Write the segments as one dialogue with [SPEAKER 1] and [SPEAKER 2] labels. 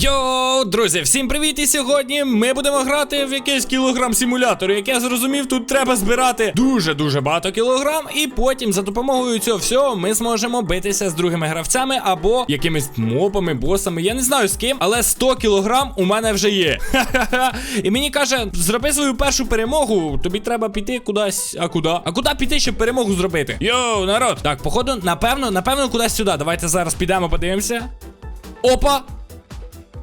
[SPEAKER 1] Йоу, друзі, всім привіт! І сьогодні ми будемо грати в якийсь кілограм симулятор. Як я зрозумів, тут треба збирати дуже-дуже багато кілограм, і потім за допомогою цього всього ми зможемо битися з другими гравцями або якимись мобами, босами. Я не знаю з ким, але 100 кілограм у мене вже є. Ха-ха-ха. І мені каже, зроби свою першу перемогу. Тобі треба піти кудись. А куди? А куди піти, щоб перемогу зробити? Йоу, народ. Так, походу, напевно, напевно, кудись сюди. Давайте зараз підемо, подивимося. Опа!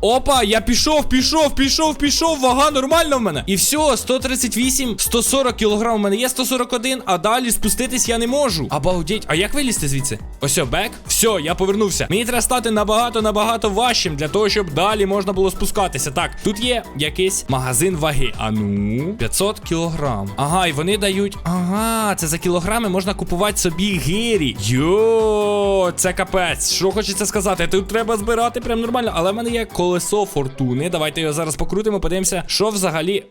[SPEAKER 1] Опа, я пішов, пішов, пішов, пішов. Вага нормально в мене. І все, 138, 140 кілограм у мене є 141, а далі спуститись я не можу. Обалдеть. А як вилізти звідси? Ось бек. Все, я повернувся. Мені треба стати набагато набагато важчим для того, щоб далі можна було спускатися. Так, тут є якийсь магазин ваги. А ну, 500 кілограм. Ага, і вони дають. Ага, це за кілограми можна купувати собі гирі. Йо, це капець. Що хочеться сказати? Тут треба збирати прям нормально, але в мене є колесо фортуни. Давайте його зараз покрутимо, подивимося, що взагалі.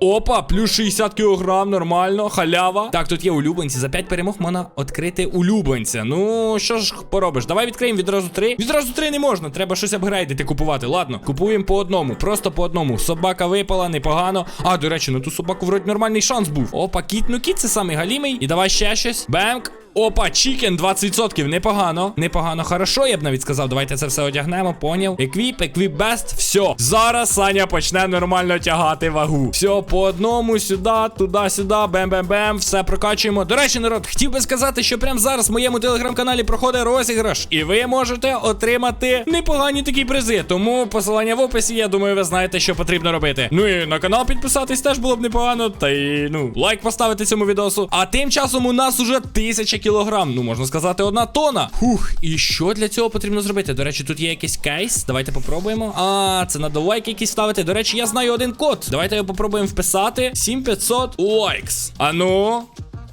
[SPEAKER 1] Опа, плюс 60 кілограм, нормально, халява. Так, тут є улюбленці. За 5 перемог можна відкрити улюбленця. Ну, що ж поробиш? Давай відкриємо відразу 3. Відразу 3 не можна. Треба щось апгрейдити, купувати. Ладно, купуємо по одному. Просто по одному. Собака випала, непогано. А, до речі, на ту собаку вроді нормальний шанс був. Опа, кіт, ну кіт це самий галімий. І давай ще щось. Бемк. Опа, чікен 20%. Непогано. Непогано, хорошо, я б навіть сказав. Давайте це все одягнемо, поняв. Еквіп, еквіп бест. Все. Зараз Саня почне нормально тягати вагу. Все, по одному, сюди, туди-сюди, бем-бем-бем. Все прокачуємо. До речі, народ, хотів би сказати, що прямо зараз в моєму телеграм-каналі проходить розіграш. І ви можете отримати непогані такі призи. Тому посилання в описі, я думаю, ви знаєте, що потрібно робити. Ну і на канал підписатись теж було б непогано. Та й ну, лайк поставити цьому відосу. А тим часом у нас уже тисяча кілограм. Ну, можна сказати, одна тона. Хух, і що для цього потрібно зробити? До речі, тут є якийсь кейс. Давайте попробуємо. А, це надо лайк якийсь ставити. До речі, я знаю один код. Давайте його попробуємо вписати. 7500 лайкс. А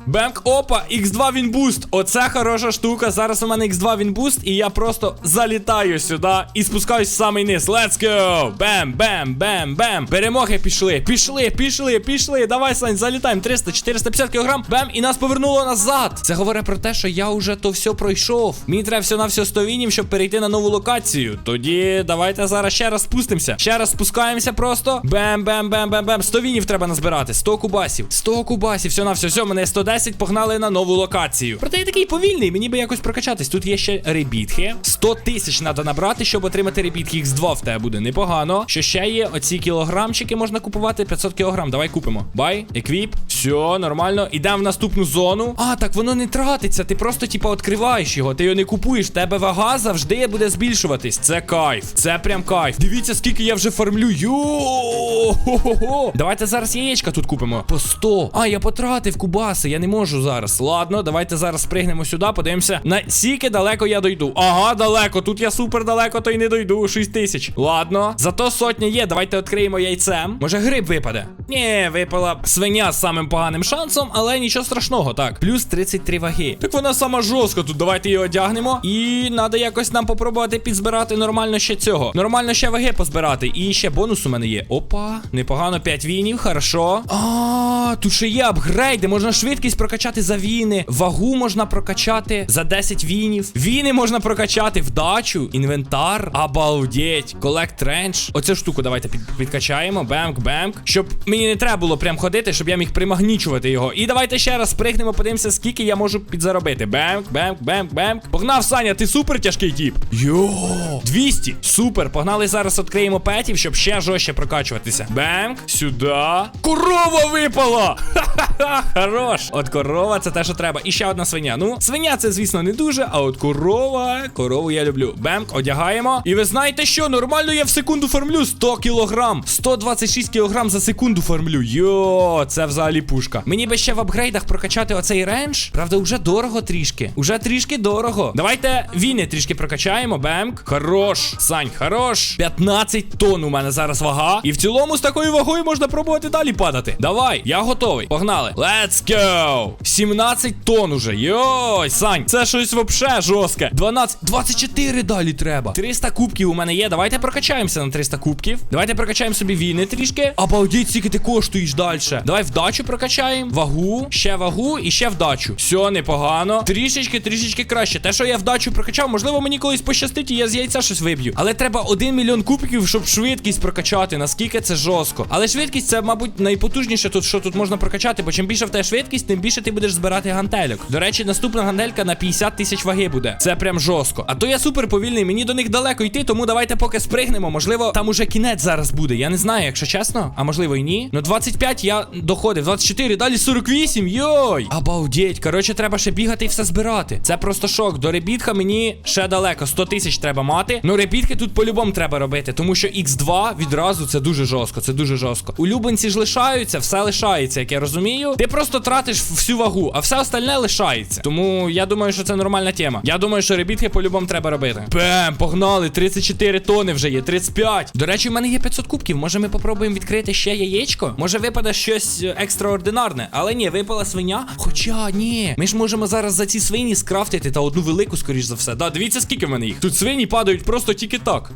[SPEAKER 1] Бемк, опа, X2 він буст. Оце хороша штука. Зараз у мене X2 він буст, і я просто залітаю сюди і спускаюсь в самий низ. Let's go! Бем, бем, бем, бем. Перемоги пішли. Пішли, пішли, пішли. Давай, Сань, залітаємо. 300, 450 кілограм. Бем, і нас повернуло назад. Це говорить про те, що я вже то все пройшов. Мені треба все на все 100 вінів, щоб перейти на нову локацію. Тоді давайте зараз ще раз спустимося. Ще раз спускаємося просто. Бем, бем, бем, бем, бем. 100 вінів треба назбирати. 100 кубасів. 100 кубасів. Все на все. Все, мене 110. Погнали на нову локацію. Проте я такий повільний, мені би якось прокачатись. Тут є ще ребітки. 100 тисяч треба набрати, щоб отримати ребітки. X2 в тебе буде непогано. Що ще є? Оці кілограмчики можна купувати. 500 кілограм. Давай купимо. Бай, еквіп. Все, нормально. Ідемо в наступну зону. А, так воно не тратиться. Ти просто, типа, відкриваєш його. Ти його не купуєш. В Тебе вага завжди буде збільшуватись. Це кайф. Це прям кайф. Дивіться, скільки я вже фармлю. Йо! Давайте зараз яєчка тут купимо. По 100. А, я потратив кубаси. Я не можу зараз. Ладно, давайте зараз спригнемо сюди, подивимося. На сіки далеко я дойду. Ага, далеко. Тут я супер далеко, то й не дойду. 6 тисяч. Ладно. Зато сотня є. Давайте відкриємо яйцем. Може, гриб випаде? Ні, випала свиня з самим поганим шансом, але нічого страшного. Так, плюс 33 ваги. Так вона сама жорстка тут. Давайте її одягнемо. І треба якось нам попробувати підзбирати нормально ще цього. Нормально ще ваги позбирати. І ще бонус у мене є. Опа, непогано, 5 вінів, хорошо. А, тут ще є апгрейди. Можна швидкість прокачати за віни. Вагу можна прокачати за 10 вінів. Віни можна прокачати, вдачу, інвентар. Обалдеть. Колект ренч. Оцю штуку давайте під, підкачаємо. Бемк, бемк. Щоб мені не треба було прям ходити, щоб я міг примагнічувати його. І давайте ще раз спригнемо, подивимося, скільки я можу підзаробити. Бемк, бемк, бемк, бемк. Погнав, Саня, ти супер тяжкий тіп. Йо, 200. Супер. Погнали зараз відкриємо петів, щоб ще жорстче прокачуватися. Бемк, сюди. Корова випала! Ха-ха-ха, хорош. От корова це те, що треба. І ще одна свиня. Ну, свиня це, звісно, не дуже, а от корова, корову я люблю. Бемк, одягаємо. І ви знаєте що? Нормально я в секунду фармлю 100 кілограм. 126 кілограм за секунду фармлю. Йо, це взагалі пушка. Мені би ще в апгрейдах прокачати оцей ренж. Правда, вже дорого трішки. Уже трішки дорого. Давайте віни трішки прокачаємо. Бемк. Хорош. Сань, хорош. 15 тонн у мене зараз вага. І в цілому з такою вагою можна пробувати далі падати. Давай, я готовий. Погнали. Let's go! 17 тонн уже. Йой, Сань, це щось вообще жорстке. 12, 24 далі треба. 300 кубків у мене є. Давайте прокачаємося на 300 кубків. Давайте прокачаємо собі війни трішки. Обалдіть, скільки ти коштуєш далі. Давай вдачу прокачаємо. Вагу, ще вагу і ще вдачу. Все, непогано. Трішечки, трішечки краще. Те, що я вдачу прокачав, можливо, мені колись пощастить, і я з яйця щось виб'ю. Але треба 1 мільйон кубків, щоб швидкість прокачати. Наскільки це жорстко. Але швидкість це, мабуть, найпотужніше тут, що тут можна прокачати, бо чим більше в тебе швидкість, тим більше ти будеш збирати гантельок. До речі, наступна гантелька на 50 тисяч ваги буде. Це прям жорстко. А то я супер повільний, мені до них далеко йти, тому давайте поки спригнемо. Можливо, там уже кінець зараз буде. Я не знаю, якщо чесно. А можливо і ні. Ну 25 я доходив, 24, далі 48. Йой! Обалдеть. Коротше, треба ще бігати і все збирати. Це просто шок. До ребітка мені ще далеко. 100 тисяч треба мати. Ну, ребітки тут по-любому треба робити, тому що X2 відразу це дуже жорстко. Це дуже жорстко. Улюбленці ж лишаються, все лишається, як я розумію. Ти просто тратиш всю вагу, а все остальне лишається. Тому я думаю, що це нормальна тема. Я думаю, що ребітки по-любому треба робити. Бем, погнали, 34 тони вже є, 35. До речі, в мене є 500 кубків. Може, ми попробуємо відкрити ще яєчко? Може, випаде щось е, екстраординарне. Але ні, випала свиня. Хоча ні, ми ж можемо зараз за ці свині скрафтити та одну велику, скоріш за все. Да, дивіться, скільки в мене їх. Тут свині падають просто тільки так.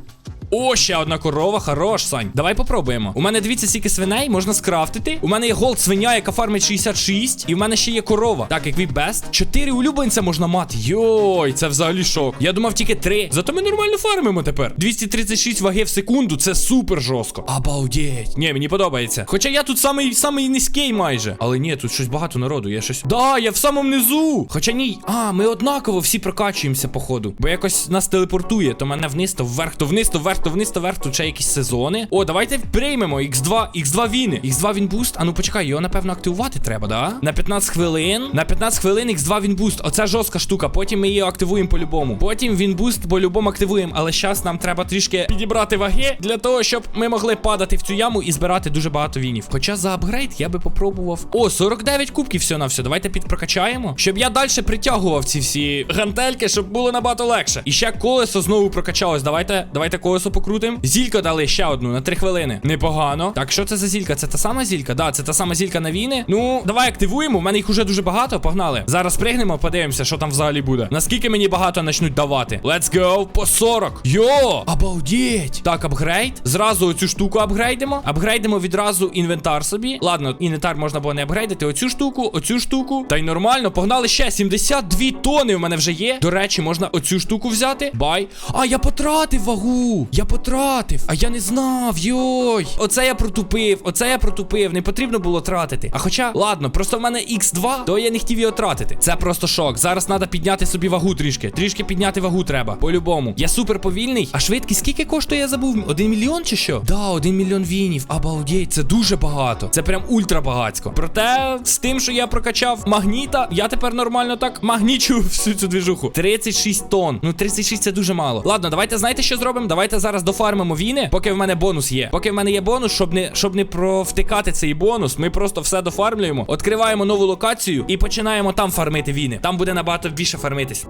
[SPEAKER 1] О, ще одна корова, хорош, Сань. Давай попробуємо. У мене дивіться, скільки свиней можна скрафтити. У мене є голд свиня, яка фармить 66. І в мене ще є корова. Так, як бест. Чотири улюбленця можна мати. Йой, це взагалі шок. Я думав тільки три. Зато ми нормально фармимо тепер. 236 ваги в секунду. Це супер жорстко. Обалдеть. Ні, мені подобається. Хоча я тут самий самий низький майже. Але ні, тут щось багато народу. Я щось. Да, я в самому низу. Хоча ні. А, ми однаково всі прокачуємося, походу. Бо якось нас телепортує. То мене вниз, то вверх, то вниз, то вверх, то вниз, то вверх. Ще якісь сезони. О, давайте приймемо. X2, X2 віни. X2 він буст. А ну почекай, його напевно активувати треба, да? На 15 хвилин. На 15 хвилин X2 він буст. Оце жорстка штука. Потім ми її активуємо по-любому. Потім він буст по-любому активуємо. Але зараз нам треба трішки підібрати ваги для того, щоб ми могли падати в цю яму і збирати дуже багато вінів. Хоча за апгрейд я би попробував. О, 49 кубків все на все. Давайте підпрокачаємо. Щоб я далі притягував ці всі гантельки, щоб було набагато легше. І ще колесо знову прокачалось. Давайте, давайте колесо покрутимо. Зілька дали ще одну на 3 хвилини. Непогано. Так, що це за зілька? Це та сама зілька? Да, це та сама зілька на війни. Ну, давай активуємо. У мене їх уже дуже багато. Погнали. Зараз пригнемо, подивимося, що там взагалі буде. Наскільки мені багато почнуть давати. Let's go. По 40. Йо! Обалдеть. Так, апгрейд. Зразу оцю штуку апгрейдимо. Апгрейдимо відразу інвентар собі. Ладно, інвентар можна було не апгрейдити. Оцю штуку, оцю штуку. Та й нормально. Погнали ще. 72 тони в мене вже є. До речі, можна оцю штуку взяти. Бай. А, я потратив вагу. Я потратив. А я не знав. Йой. Оце я протупив. Оце я протупив. Не потрібно було тратити. А хоча, ладно, просто в мене X2, то я не хотів його тратити. Це просто шок. Зараз треба підняти собі вагу трішки. Трішки підняти вагу треба. По-любому. Я супер повільний. А швидкість скільки коштує, я забув? Один мільйон чи що? Да, один мільйон вінів. Обалдеть, це дуже багато. Це прям ультра багатсько. Проте, з тим, що я прокачав магніта, я тепер нормально так магнічу всю цю двіжуху. 36 тонн. Ну, 36 це дуже мало. Ладно, давайте знаєте, що зробимо? Давайте зараз дофармимо віни, поки в мене бонус є. Поки в мене є бонус, щоб не щоб не провтикати цей бонус, ми просто все дофармлюємо, відкриваємо нову локацію і починаємо там фармити віни. Там буде набагато більше фармитись.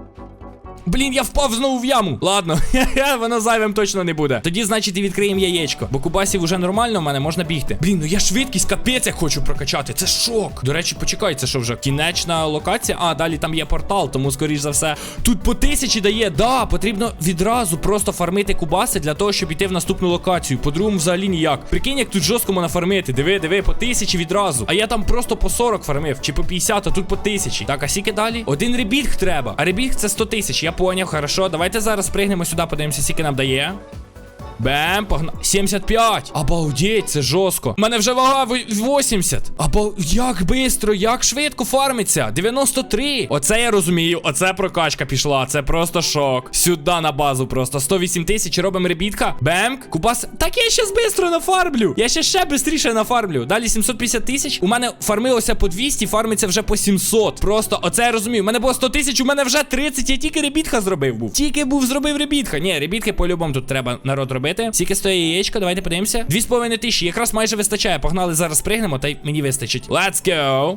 [SPEAKER 1] Блін, я впав знову в яму. Ладно, воно зайвим точно не буде. Тоді, значить, і відкриємо яєчко. Бо кубасів уже нормально, в мене можна бігти. Блін, ну я швидкість капець як хочу прокачати. Це шок. До речі, почекай, це що вже кінечна локація? А, далі там є портал, тому, скоріш за все, тут по тисячі дає. Да, потрібно відразу просто фармити кубаси для того, щоб йти в наступну локацію. По-другому, взагалі ніяк. Прикинь, як тут жорстко можна. Диви, диви, по тисячі відразу. А я там просто по 40 фармив, чи по 50, а тут по тисячі. Так, а скільки далі? Один ребітг треба. А ребітг це 100 тисяч. Я поняв, хорошо. Давайте зараз пригнемо сюди, подивимося, скільки нам дає. Бем, погнали. 75. Обалдеть, це жорстко. У мене вже вага 80. Або як бистро, як швидко фармиться. 93. Оце я розумію. Оце прокачка пішла. Це просто шок. Сюди на базу просто. 108 тисяч. Робимо ребітка. Бемк. Кубас. Так я щас бистро нафармлю. Я ще ще бистріше нафармлю. Далі 750 тисяч. У мене фармилося по 200, фармиться вже по 700. Просто оце я розумію. У мене було 100 тисяч, у мене вже 30. Я тільки ребітка зробив був. Тільки був зробив ребітка. Ні, ребітки по-любому тут треба народ робити. Скільки стоїть яєчко, давайте подивимося. 2,5 тисячі, якраз майже вистачає. Погнали зараз пригнемо, та й мені вистачить. Let's go.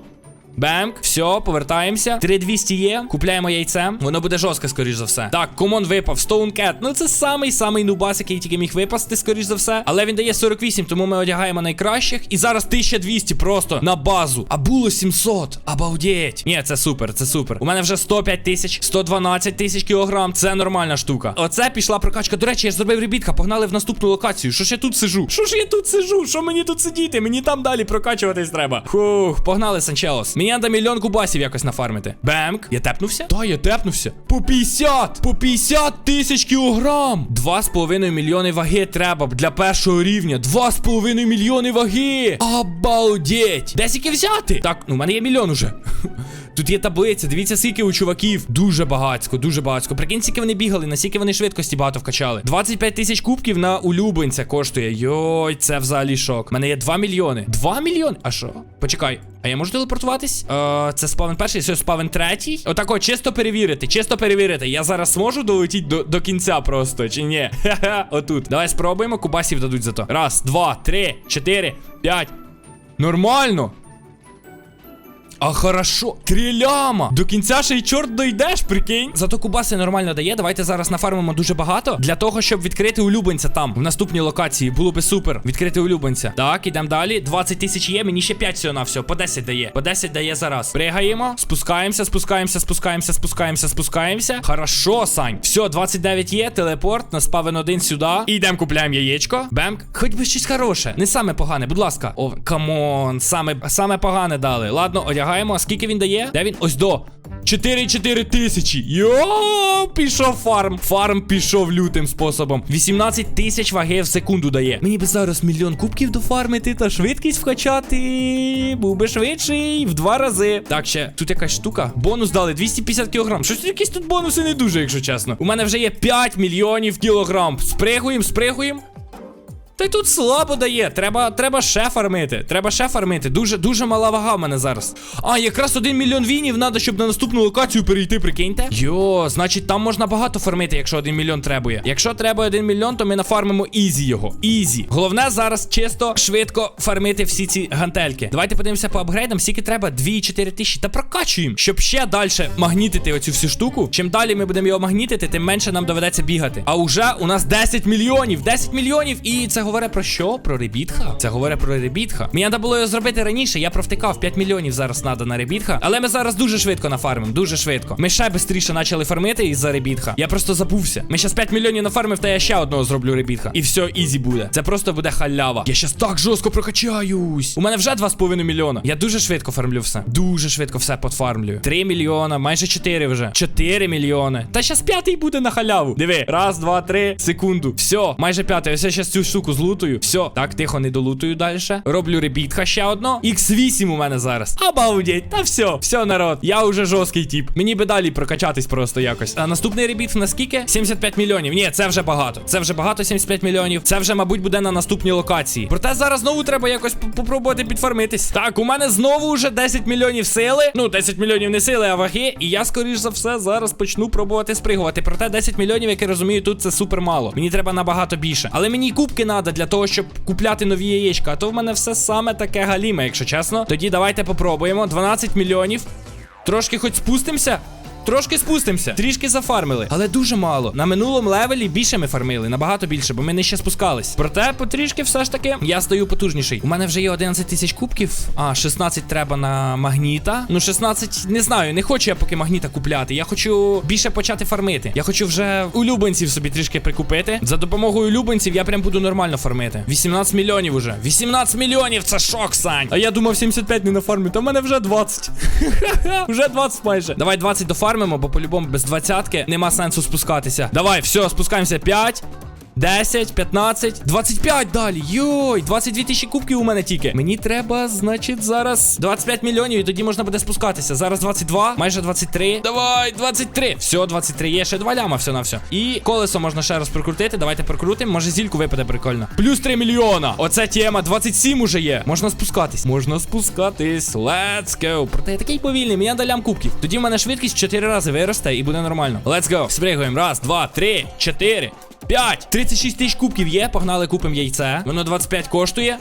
[SPEAKER 1] Бемк, все, повертаємося. 3200 є. Купляємо яйце. Воно буде жорстке, скоріш за все. Так, комон випав. Cat. Ну це самий самий нубас, який тільки міг випасти, скоріш за все. Але він дає 48, тому ми одягаємо найкращих. І зараз 1200 просто на базу. А було 700. Обалдеть. Ні, це супер, це супер. У мене вже 105 тисяч, 112 тисяч кілограм. Це нормальна штука. Оце пішла прокачка. До речі, я зробив ребітка. Погнали в наступну локацію. Що ж я тут сижу? Що ж я тут сижу? Що мені тут сидіти? Мені там далі прокачуватись треба. Фух, погнали, Санчелос. Мені треба мільйон кубасів якось нафармити. Бемк. Я тепнувся? Та, я тепнувся. По 50! По 50 тисяч кілограм! 2,5 мільйони ваги треба для першого рівня. 2,5 мільйони ваги! Обалдеть! Де які взяти? Так, ну в мене є мільйон уже. Тут є таблиця, дивіться, скільки у чуваків. Дуже багатсько, дуже багатсько. Прикинь, скільки вони бігали, наскільки вони швидкості багато вкачали. 25 тисяч кубків на улюбленця коштує. Йой, це взагалі шок. У мене є 2 мільйони. 2 мільйони? А що? Почекай. А я можу телепортуватись? Е, це спавен перший, це спавен третій. Отако, чисто перевірити, чисто перевірити. Я зараз зможу долетіти до, до кінця просто, чи ні? Ха-ха, отут. Давай спробуємо, кубасів дадуть за то. Раз, два, три, чотири, п'ять. Нормально. А хорошо, три ляма. До кінця ще й чорт дойдеш, прикинь. Зато кубаси нормально дає. Давайте зараз нафармимо дуже багато для того, щоб відкрити улюбленця там, в наступній локації. Було би супер. Відкрити улюбленця. Так, ідемо далі. 20 тисяч є, мені ще 5 всього на все. По 10 дає. По 10 дає зараз. Пригаємо, спускаємося, спускаємося, спускаємося, спускаємося, спускаємося. Хорошо, Сань. Все, 29 є, телепорт, на спавен один сюди. І йдемо купляємо яєчко. Бемк. Хоч би щось хороше. Не саме погане, будь ласка. О, камон, саме, саме погане дали. Ладно, одягаємо. А Скільки він дає? Де він? Ось до. 4-4 тисячі. Йо, пішов фарм. Фарм пішов лютим способом. 18 тисяч ваги в секунду дає. Мені би зараз мільйон кубків дофармити та швидкість вкачати. Був би швидший в два рази. Так, ще тут якась штука. Бонус дали 250 кілограм. Щось якісь тут бонуси не дуже, якщо чесно. У мене вже є 5 мільйонів кілограм. Спригуємо, спригуємо. Та й тут слабо дає. Треба треба ще фармити. Треба ще фармити. Дуже дуже мала вага в мене зараз. А, якраз один мільйон вінів треба, щоб на наступну локацію перейти, прикиньте. Йо, значить, там можна багато фармити, якщо один мільйон требує. Якщо треба один мільйон, то ми нафармимо ізі його. Ізі. Головне зараз чисто швидко фармити всі ці гантельки. Давайте подивимося по апгрейдам, скільки треба 2-4 тисячі. Та прокачуємо, щоб ще далі магнітити оцю всю штуку. Чим далі ми будемо його магнітити, тим менше нам доведеться бігати. А уже у нас 10 мільйонів. 10 мільйонів. І це говорить про що? Про ребітха? Це говорить про ребітха. Мені треба було його зробити раніше. Я провтикав 5 мільйонів зараз треба на ребітха. Але ми зараз дуже швидко нафармимо. Дуже швидко. Ми ще швидше почали фармити із-за ребітха. Я просто забувся. Ми зараз 5 мільйонів нафармив, та я ще одного зроблю ребітха. І все, ізі буде. Це просто буде халява. Я щас так жорстко прокачаюсь. У мене вже 2,5 мільйона. Я дуже швидко фармлю все. Дуже швидко все подфармлюю. 3 мільйона, майже 4 вже. 4 мільйони. Та щас п'ятий буде на халяву. Диви, раз, два, три, секунду. Все, майже п'ятий. Ось я щас цю штуку злутую. Все, так, тихо, не долутую далі. Роблю ребітха ще одно. Х8 у мене зараз. Обалдеть, та все, все, народ. Я вже жорсткий тип. Мені би далі прокачатись просто якось. А наступний ребіт на скільки? 75 мільйонів. Ні, це вже багато. Це вже багато, 75 мільйонів. Це вже, мабуть, буде на наступній локації. Проте зараз знову треба якось попробувати підфармитись. Так, у мене знову вже 10 мільйонів сили. Ну, 10 мільйонів не сили, а ваги. І я, скоріш за все, зараз почну пробувати спригувати. Проте 10 мільйонів, як я розумію, тут це супер мало. Мені треба набагато більше. Але мені кубки треба для того, щоб купляти нові яєчка. А то в мене все саме таке галіме, якщо чесно. Тоді давайте попробуємо. 12 мільйонів. Трошки хоч спустимося. Трошки спустимося, трішки зафармили, але дуже мало. На минулому левелі більше ми фармили, набагато більше, бо ми нижче спускались. Проте потрішки все ж таки я стаю потужніший. У мене вже є 11 тисяч кубків, а 16 треба на магніта. Ну, 16, не знаю, не хочу я поки магніта купляти. Я хочу більше почати фармити. Я хочу вже улюбленців собі трішки прикупити. За допомогою улюбленців я прям буду нормально фармити. 18 мільйонів уже. 18 мільйонів це шок, Сань. А я думав 75 не нафармлю, то в мене вже 20. Вже 20 майже. Давай 20 дофармимо, бо по-любому без двадцятки нема сенсу спускатися. Давай, все, спускаємося. 5. 10, 15, 25 далі. Йой, 22 тисячі кубків у мене тільки. Мені треба, значить, зараз 25 мільйонів, і тоді можна буде спускатися. Зараз 22, майже 23. Давай, 23. Все, 23. Є ще два ляма, все на все. І колесо можна ще раз прокрутити. Давайте прокрутимо. Може зільку випаде прикольно. Плюс 3 мільйона. Оце тема. 27 уже є. Можна спускатись. Можна спускатись. Let's go. Проте я такий повільний, мені надо лям кубків. Тоді в мене швидкість 4 рази виросте і буде нормально. Let's go. Спригуємо. Раз, два, три, чотири. 5! 36 тисяч кубків є. Погнали, купимо яйце. Воно 25 коштує.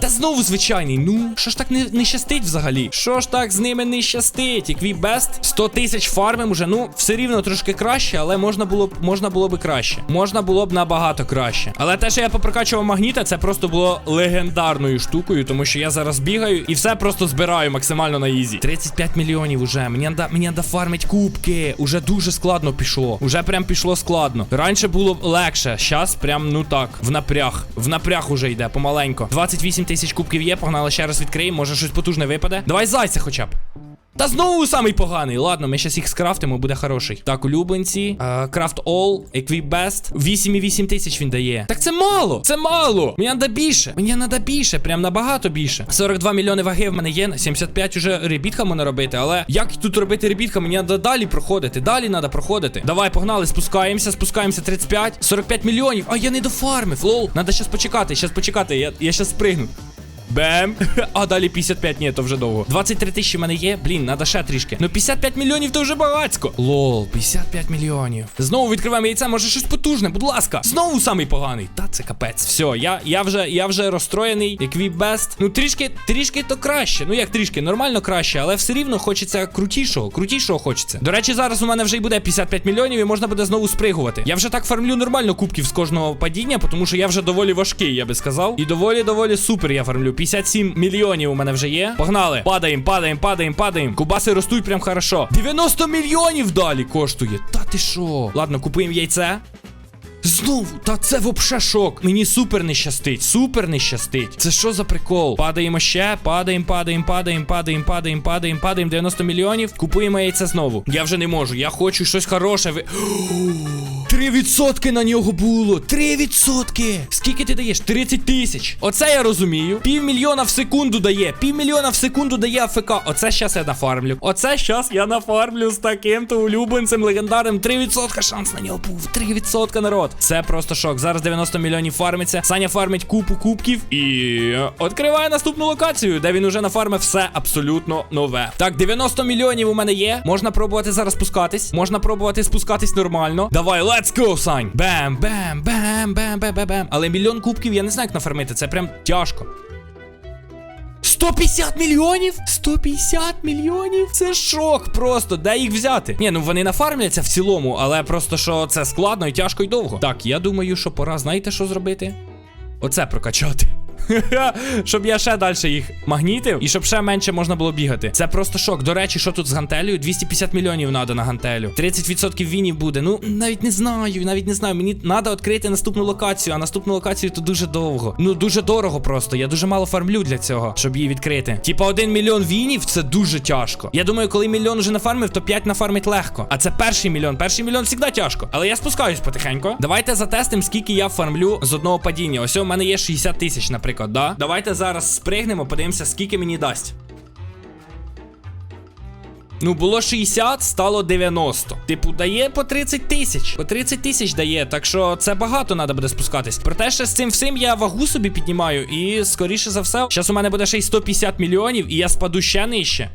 [SPEAKER 1] Та знову звичайний. Ну, що ж так не, не щастить взагалі? Що ж так з ними не щастить? Best 100 тисяч фармим уже. Ну, все рівно трошки краще, але можна було б можна було б краще. Можна було б набагато краще. Але те, що я попрокачував магніта, це просто було легендарною штукою, тому що я зараз бігаю і все просто збираю максимально на ізі. 35 мільйонів уже. Мені мені надо фармить кубки. Уже дуже складно пішло. Уже прям пішло складно. Раніше було легше. Щас прям ну так. В напряг. В напряг уже йде, помаленько. 28 тисяч кубків є. Погнали ще раз відкриємо. Може щось потужне випаде. Давай зайця хоча б. Та знову самий поганий. Ладно, ми щас їх скрафтимо, буде хороший. Так, улюбленці. Крафт All, Equip Best. 8,8 тисяч він дає. Так це мало! Це мало! Мені треба більше. Мені треба більше, прям набагато більше. 42 мільйони ваги в мене є. 75 уже ребітка можна робити. Але як тут робити ребітка? Мені треба далі проходити. Далі треба проходити. Давай, погнали, спускаємося, спускаємося 35. 45 мільйонів. А я не дофармив. Лол. Надо щас почекати, щас почекати. Я, щас спригну. Бем. А далі 55, ні, то вже довго. 23 тисячі в мене є. Блін, надо ще трішки. Ну 55 мільйонів то вже багацько. Лол, 55 мільйонів. Знову відкриваємо яйце, може щось потужне, будь ласка. Знову самий поганий. Та це капець. Все, я, я вже я вже розстроєний. Як бест. Ну трішки, трішки то краще. Ну як трішки, нормально краще, але все рівно хочеться крутішого. Крутішого хочеться. До речі, зараз у мене вже й буде 55 мільйонів і можна буде знову спригувати. Я вже так фармлю нормально кубків з кожного падіння, тому що я вже доволі важкий, я би сказав. І доволі доволі супер я фармлю. 57 мільйонів у мене вже є. Погнали. Падаємо, падаємо, падаємо, падаємо. Кубаси ростуть прям хорошо. 90 мільйонів далі коштує. Та ти що? Ладно, купуємо яйце. Знову, та це вообще шок. Мені супер не щастить, супер не щастить. Це що за прикол? Падаємо ще, падаємо, падаємо, падаємо, падаємо, падаємо, падаємо, падаємо. 90 мільйонів. Купуємо яйце знову. Я вже не можу. Я хочу щось хороше. Ви... 3% на нього було. 3%! Скільки ти даєш? 30 тисяч. Оце я розумію. Півмільйона в секунду дає. Півмільйона в секунду дає АФК. Оце щас я нафармлю. Оце щас я нафармлю з таким-то улюбленцем легендарним. 3% шанс на нього був. 3% народ. Це просто шок. Зараз 90 мільйонів фармиться. Саня фармить купу кубків і відкриває наступну локацію, де він уже нафармив все абсолютно нове. Так, 90 мільйонів у мене є. Можна пробувати зараз спускатись. Можна пробувати спускатись нормально. Давай, let's go, Сань. Бем, бем, бем, бем, бем, бем, бем. Але мільйон кубків я не знаю, як нафармити. Це прям тяжко. 150 мільйонів? 150 мільйонів? Це шок просто. Де їх взяти? Ні, ну вони нафармляться в цілому, але просто що це складно і тяжко і довго. Так, я думаю, що пора, знаєте, що зробити? Оце прокачати. щоб я ще далі їх магнітив і щоб ще менше можна було бігати. Це просто шок. До речі, що тут з гантелею? 250 мільйонів треба на гантелю. 30% вінів буде. Ну, навіть не знаю, навіть не знаю. Мені треба відкрити наступну локацію, а наступну локацію то дуже довго. Ну, дуже дорого просто. Я дуже мало фармлю для цього, щоб її відкрити. Типа, один мільйон вінів це дуже тяжко. Я думаю, коли мільйон уже нафармив, то 5 нафармить легко. А це перший мільйон. Перший мільйон завжди тяжко. Але я спускаюсь потихеньку. Давайте затестимо, скільки я фармлю з одного падіння. Ось у мене є 60 тисяч, наприклад, да? Давайте зараз спригнемо, подивимося, скільки мені дасть. Ну, було 60, стало 90. Типу, дає по 30 тисяч. По 30 тисяч дає, так що це багато треба буде спускатись. Проте ще з цим всім я вагу собі піднімаю, і скоріше за все, зараз у мене буде ще й 150 мільйонів, і я спаду ще нижче.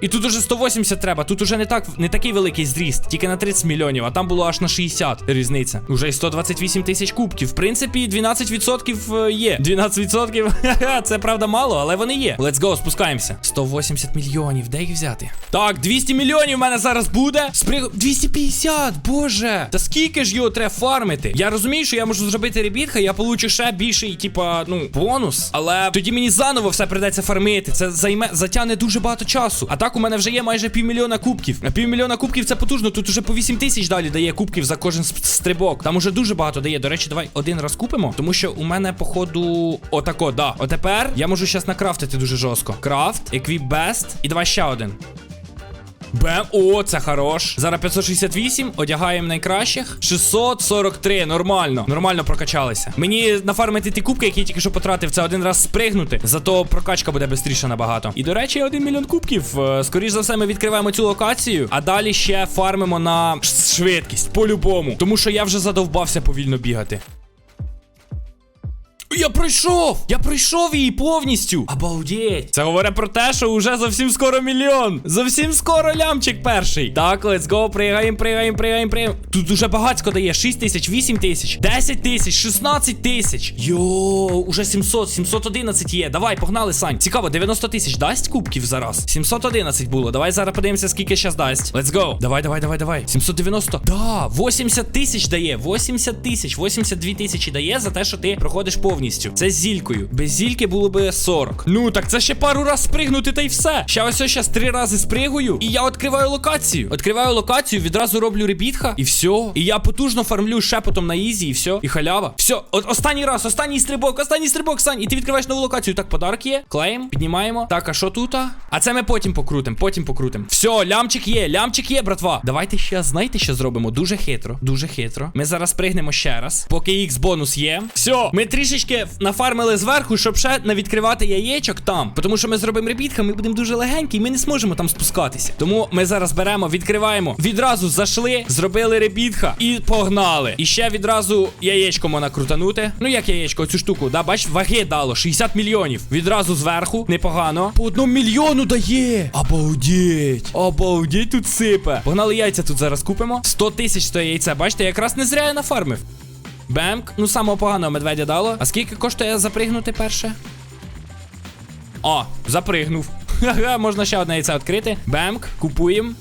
[SPEAKER 1] І тут уже 180 треба. Тут уже не так не такий великий зріст, тільки на 30 мільйонів, а там було аж на 60 різниця. Уже й 128 тисяч кубків. В принципі, 12% є. 12% ха-ха, це правда мало, але вони є. Let's go, спускаємося. 180 мільйонів, де їх взяти? Так, 200 мільйонів в мене зараз буде. Сприг... 250, боже. Та скільки ж його треба фармити? Я розумію, що я можу зробити ребітха, я получу ще більший, типа, ну, бонус. Але тоді мені заново все придеться фармити. Це займе затягне дуже багато часу. А так у мене вже є майже півмільйона кубків. А півмільйона кубків це потужно. Тут уже по 8 тисяч далі дає кубків за кожен стрибок. Там уже дуже багато дає. До речі, давай один раз купимо. Тому що у мене, походу, отако, да. Отепер я можу зараз накрафтити дуже жорстко. Крафт, еквіп бест. І давай ще один. Бем, о, це хорош. Зараз 568, одягаємо найкращих. 643, нормально. Нормально прокачалися. Мені нафармити ті кубки, які я тільки що потратив, це один раз спригнути. Зато прокачка буде швидше набагато. І до речі, один мільйон кубків. Е, Скоріш за все, ми відкриваємо цю локацію, а далі ще фармимо на швидкість. По-любому. Тому що я вже задовбався повільно бігати. Я пройшов! Я пройшов її повністю! Обалдеть! Це говорить про те, що вже зовсім скоро мільйон. Зовсім скоро лямчик перший. Так, let's go, пригаємо, пригаємо, пригаємо, пригаємо. Тут дуже багатько дає. 6 тисяч, 8 тисяч, 10 тисяч, 16 тисяч. Йо, уже 700, 711 є. Давай, погнали, Сань. Цікаво, 90 тисяч дасть кубків зараз? 711 було. Давай зараз подивимося, скільки щас дасть. Let's go. Давай, давай, давай, давай. 790. Да, 80 тисяч дає. 80 тисяч, 82 тисячі дає за те, що ти проходиш повністю. Це з зількою. Без зільки було би 40. Ну, так це ще пару раз спригнути, та й все. Ще ось ось щас три рази спригую, і я відкриваю локацію. Відкриваю локацію, відразу роблю ребітха, і все. І я потужно фармлю шепотом на ізі, і все. І халява. Все, от останній раз, останній стрибок, останній стрибок, Сань. І ти відкриваєш нову локацію. Так, подарок є. Клеїм, піднімаємо. Так, а що тут? а? Це ми потім покрутим, потім покрутим. Все, лямчик є, лямчик є, братва. Давайте ще, знаєте, що зробимо? Дуже хитро, дуже хитро. Ми зараз пригнемо ще раз, поки X бонус є. Все, ми трішечки нафармили зверху, щоб ще навідкривати яєчок там. Тому що ми зробимо ребітка, ми будемо дуже легенькі, і ми не зможемо там спускатися. Тому ми зараз беремо, відкриваємо. Відразу зайшли, зробили ребітха і погнали. І ще відразу яєчко можна крутанути. Ну як яєчко, цю штуку, да, бач, ваги дало 60 мільйонів. Відразу зверху, непогано. По одному мільйону дає. Обалдеть. Обалдеть тут сипе. Погнали яйця тут зараз купимо. 100 тисяч стоїть яйце. Бачите, якраз не зря я нафармив. Бемк. Ну, самого поганого медведя дало. А скільки коштує запригнути перше? О, запригнув. Можна ще одне яйце відкрити. Бемк, купуємо.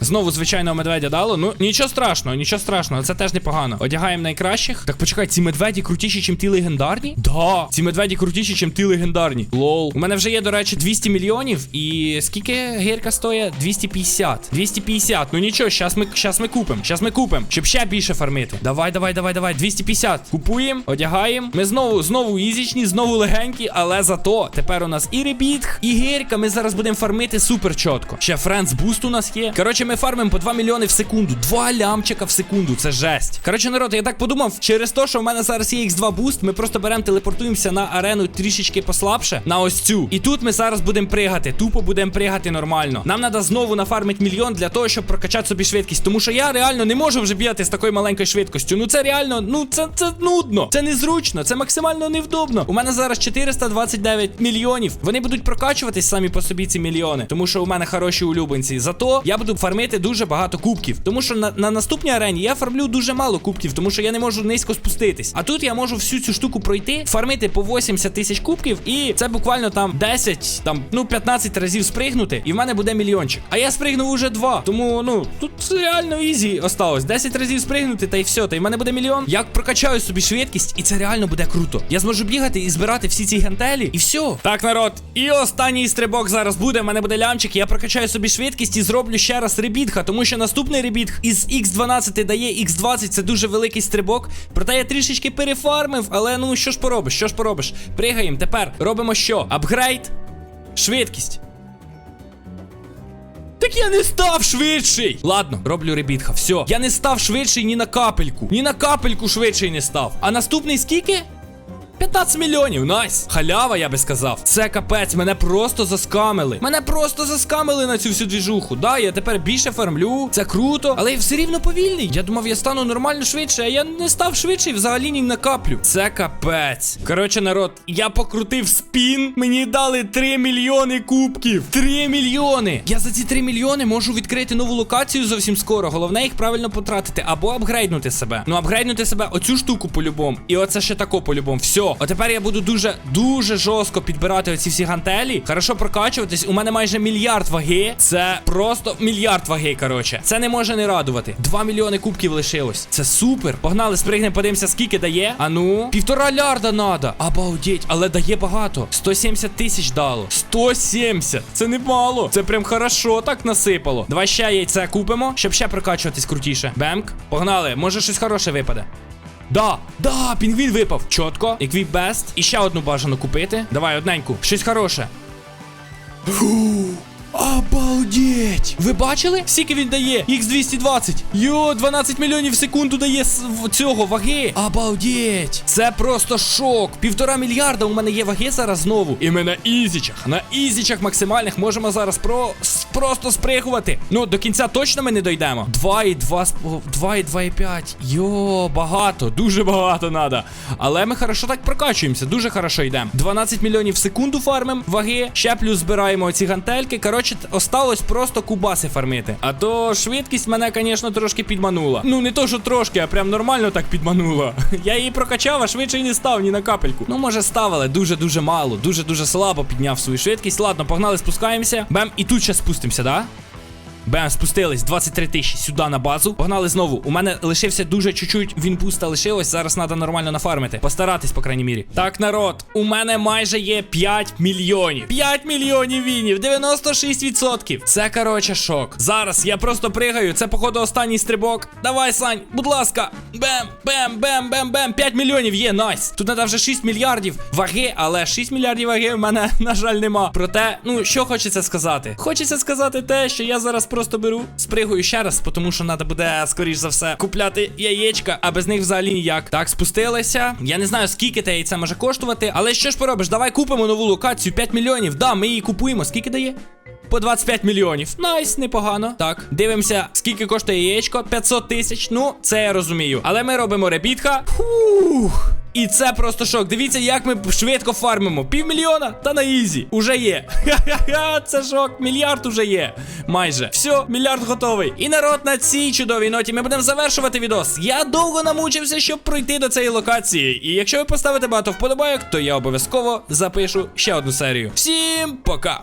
[SPEAKER 1] Знову звичайного медведя дало. Ну, нічого страшного, нічого страшного, це теж непогано. Одягаємо найкращих. Так почекай, ці медведі крутіші, чим ті легендарні? Да, ці медведі крутіші, чим ті легендарні. Лол. У мене вже є, до речі, 200 мільйонів. І скільки гірка стоїть? 250. 250. Ну нічого, щас ми, щас ми купимо. Щас ми купимо, щоб ще більше фармити. Давай, давай, давай, давай. 250. Купуємо, одягаємо. Ми знову, знову ізічні, знову легенькі, але зато тепер у нас і ребітх, і гірка. Ми зараз будемо фармити супер чітко. Ще френдс буст у нас є. Коротше, ми фармимо по 2 мільйони в секунду. 2 лямчика в секунду. Це жесть. Коротше, народ, я так подумав, через те, що в мене зараз є X2 буст, ми просто беремо, телепортуємося на арену трішечки послабше. На ось цю. І тут ми зараз будемо пригати. Тупо будемо пригати нормально. Нам треба знову нафармити мільйон для того, щоб прокачати собі швидкість. Тому що я реально не можу вже бігати з такою маленькою швидкістю. Ну це реально, ну це, це нудно. Це незручно, це максимально невдобно. У мене зараз 429 мільйонів. Вони будуть прокачуватись самі по собі ці мільйони. Тому що у мене хороші улюбленці. Зато я буду фармити дуже багато кубків. Тому що на, на наступній арені я фармлю дуже мало кубків, тому що я не можу низько спуститись. А тут я можу всю цю штуку пройти, фармити по 80 тисяч кубків, і це буквально там 10, там, ну 15 разів спригнути, і в мене буде мільйончик. А я спригнув уже два. Тому ну тут реально ізі осталось. 10 разів спригнути, та й все. Та й в мене буде мільйон. Я прокачаю собі швидкість, і це реально буде круто. Я зможу бігати і збирати всі ці гантелі, і все. Так, народ. І останній стрибок зараз буде. В мене буде лямчик. Я прокачаю собі швидкість і зроблю ще раз ребітха, тому що наступний ребітх із X12 дає X20. Це дуже великий стрибок. Проте я трішечки перефармив, але ну що ж поробиш? Що ж поробиш? Пригаємо. Тепер робимо що? Апгрейд. Швидкість. Так я не став швидший. Ладно, роблю ребітха. Все. Я не став швидший ні на капельку. Ні на капельку швидший не став. А наступний скільки? 15 мільйонів, найс. Халява, я би сказав. Це капець, мене просто заскамили. Мене просто заскамили на цю всю двіжуху. Да, я тепер більше фармлю. Це круто, але я все рівно повільний. Я думав, я стану нормально швидше, а я не став швидше і взагалі ні на каплю. Це капець. Коротше, народ, я покрутив спін. Мені дали 3 мільйони кубків. 3 мільйони. Я за ці 3 мільйони можу відкрити нову локацію зовсім скоро. Головне їх правильно потратити або апгрейднути себе. Ну, апгрейднути себе оцю штуку по-любому. І оце ще тако по-любому. Все. А тепер я буду дуже дуже жорстко підбирати оці всі гантелі. Хорошо прокачуватись. У мене майже мільярд ваги. Це просто мільярд ваги. Коротше, це не може не радувати. 2 мільйони кубків лишилось. Це супер. Погнали, спригнемо, подивимося, скільки дає. А ну, півтора лярда надо. Обалдеть, але дає багато. 170 тисяч дало. 170. Це немало. Це прям хорошо так насипало. Давай ще яйце купимо, щоб ще прокачуватись крутіше. Бемк. Погнали, може щось хороше випаде. Да, да, пінгвін випав. Чотко. еквіп бест. І ще одну бажано купити. Давай, одненьку. Щось хороше. Фу. Обалдеть! Ви бачили? Скільки він дає? Х220. Йо, 12 мільйонів в секунду дає цього ваги. Обалдеть! Це просто шок. Півтора мільярда у мене є ваги зараз знову. І ми на ізічах. На ізічах максимальних можемо зараз про просто спригувати. Ну, до кінця точно ми не дійдемо. 2,2 з по- 2,2,5. Йо, багато, дуже багато надо. Але ми хорошо так прокачуємося, дуже хорошо йдемо. 12 мільйонів в секунду фармим ваги. Ще плюс збираємо ці гантельки. Коротше, т- осталось просто кубаси фармити. А то швидкість мене, звісно, трошки підманула. Ну, не то, що трошки, а прям нормально так підманула. Я її прокачав, а швидше не став ні на капельку. Ну, може, став, але дуже-дуже мало. Дуже-дуже слабо підняв свою швидкість. Ладно, погнали, спускаємося. Бем, і тут ще спустимося, да? Бем, спустились 23 тисячі сюди на базу. Погнали знову. У мене лишився дуже чуть-чуть він пуста лишилось. Зараз треба нормально нафармити. Постаратись, по крайній мірі. Так, народ, у мене майже є 5 мільйонів. 5 мільйонів вінів, 96%. Це короче шок. Зараз я просто пригаю. Це, походу, останній стрибок. Давай, Сань, будь ласка. Бем, бем, бем, бем, бем. 5 мільйонів є, найс. Тут треба вже 6 мільярдів ваги, але 6 мільярдів ваги в мене, на жаль, нема. Проте, ну, що хочеться сказати? Хочеться сказати те, що я зараз просто беру, спригую ще раз, тому що треба буде, скоріш за все, купляти яєчка, а без них взагалі ніяк. Так, спустилися. Я не знаю, скільки те яйце може коштувати, але що ж поробиш? Давай купимо нову локацію 5 мільйонів. Да, ми її купуємо. Скільки дає? По 25 мільйонів. Найс, непогано. Так, дивимося, скільки коштує яєчко. 500 тисяч. Ну, це я розумію. Але ми робимо репітха. Фух. І це просто шок. Дивіться, як ми швидко фармимо. Півмільйона та на ізі. Уже є. Ха-ха-ха, це шок. Мільярд уже є. Майже. Все, мільярд готовий. І народ на цій чудовій ноті ми будемо завершувати відос. Я довго намучився, щоб пройти до цієї локації. І якщо ви поставите багато вподобайок, то я обов'язково запишу ще одну серію. Всім пока!